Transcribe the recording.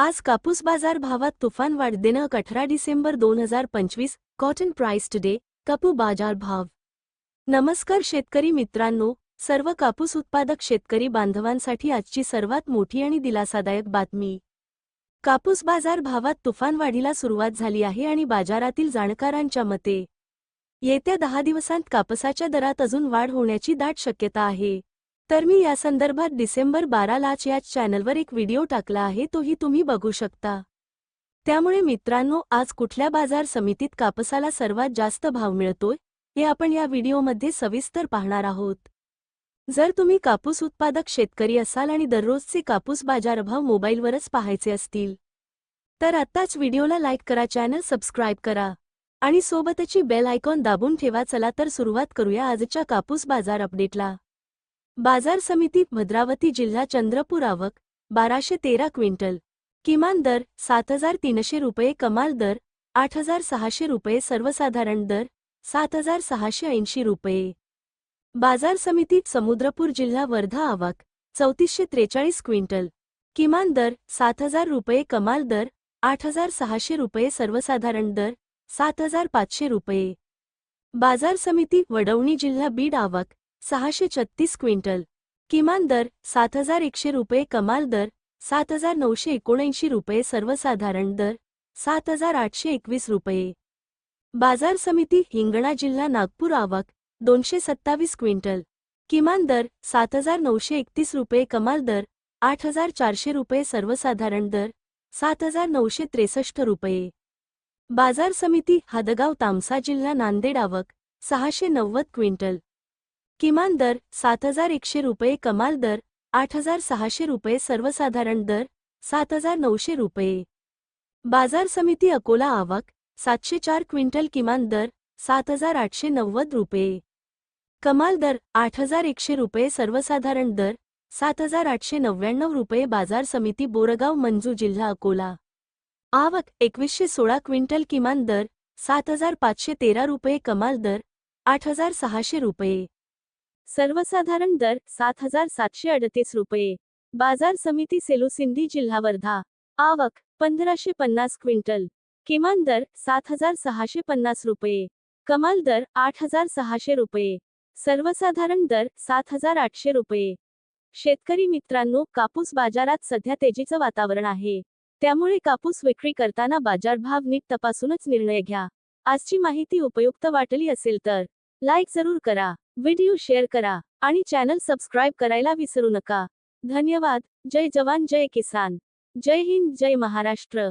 आज कापूस बाजार भावात तुफान वाढ देणं अठरा डिसेंबर दोन हजार पंचवीस कॉटन प्राइस टुडे कापू बाजार भाव. नमस्कार शेतकरी मित्रांनो सर्व कापूस उत्पादक शेतकरी बांधवांसाठी आजची सर्वात मोठी आणि दिलासादायक बातमी. कापूस बाजार भावात तुफान वाढीला सुरुवात झाली आहे आणि बाजारातील जाणकारांच्या मते येत्या दहा दिवसांत कापसाच्या दरात अजून वाढ होण्याची दाट शक्यता आहे. तर मी या संदर्भात डिसेंबर बारा लाच याच चॅनलवर एक व्हिडिओ टाकला आहे तोही तुम्ही बघू शकता. त्यामुळे मित्रांनो आज कुठल्या बाजार समितीत कापसाला सर्वात जास्त भाव मिळतोय हे आपण या व्हिडिओमध्ये सविस्तर पाहणार आहोत. जर तुम्ही कापूस उत्पादक शेतकरी असाल आणि दररोजचे कापूस बाजारभाव मोबाईलवरच पाहायचे असतील तर आत्ताच व्हिडिओला लाईक करा चॅनल सबस्क्राईब करा आणि सोबतची बेल आयकॉन दाबून ठेवा. चला तर सुरुवात करूया आजच्या कापूस बाजार अपडेटला. बाजार समिती भद्रावती जिल्हा चंद्रपूर आवक बाराशे तेरा क्विंटल. किमान दर सात हजार तीनशे रुपये कमाल दर आठ हजार सहाशे रुपये सर्वसाधारण दर सात हजार सहाशे ऐंशी रुपये. बाजार समितीत समुद्रपूर जिल्हा वर्धा आवक चौतीसशे त्रेचाळीस क्विंटल. किमान दर सात हजार रुपये कमाल दर आठ हजार सहाशे रुपये सर्वसाधारण दर सात हजार पाचशे रुपये. बाजार समिती वडवणी जिल्हा बीड आवक सहाशे छत्तीस क्विंटल. किमान दर सात हजार एकशे रुपये. कमाल दर सात हजार नऊशे एकोणऐंशी रुपये. सर्वसाधारण दर सात हजार आठशे एकवीस रुपये. बाजार समिती हिंगणा जिल्हा नागपूर आवक दोनशे सत्तावीस क्विंटल. किमान दर सात हजार नऊशे एकतीस रुपये. कमाल दर आठ हजार चारशे रुपये. सर्वसाधारण दर सात हजार नऊशे त्रेसष्ट रुपये. बाजार समिती हदगाव तामसा जिल्हा नांदेड आवक सहाशे नव्वद क्विंटल. किमान दर सात हजार एकशे रुपये कमाल दर आठ हजार सहाशे रुपये सर्वसाधारण दर सात हजार नऊशे रुपये. बाजार समिती अकोला आवक सातशे चार क्विंटल किमान दर सात हजार आठशे नव्वद रुपये. कमाल दर आठ हजार एकशे रुपये सर्वसाधारण दर सात हजार आठशे नव्याण्णव रुपये बाजार समिती बोरगाव मंजू जिल्हा अकोला. आवक एकवीसशे सोळा क्विंटल किमान दर सात हजार पाचशे तेरा रुपये कमाल दर आठ हजार सहाशे रुपये. सर्वसाधारण दर सात हजार सातशे अडतीस रुपये. बाजार समिती सेलू सिंधी जिल्हा वर्धा आवक पंधराशे पन्नास क्विंटल. किमान दर सात हजार सहाशे पन्नास रुपये. कमाल दर आठ हजार सहाशे रुपये. सर्वसाधारण दर सात हजार आठशे रुपये. शेतकरी मित्रांनो कापूस बाजारात सध्या तेजीचं वातावरण आहे. त्यामुळे कापूस विक्री करताना बाजारभाव नीट तपासूनच निर्णय घ्या. आजची माहिती उपयुक्त वाटली असेल तर लाईक जरूर करा. व्हिडिओ शेअर करा आणि चॅनल सबस्क्राईब करायला विसरू नका. धन्यवाद. जय जवान जय किसान. जय हिंद जय महाराष्ट्र.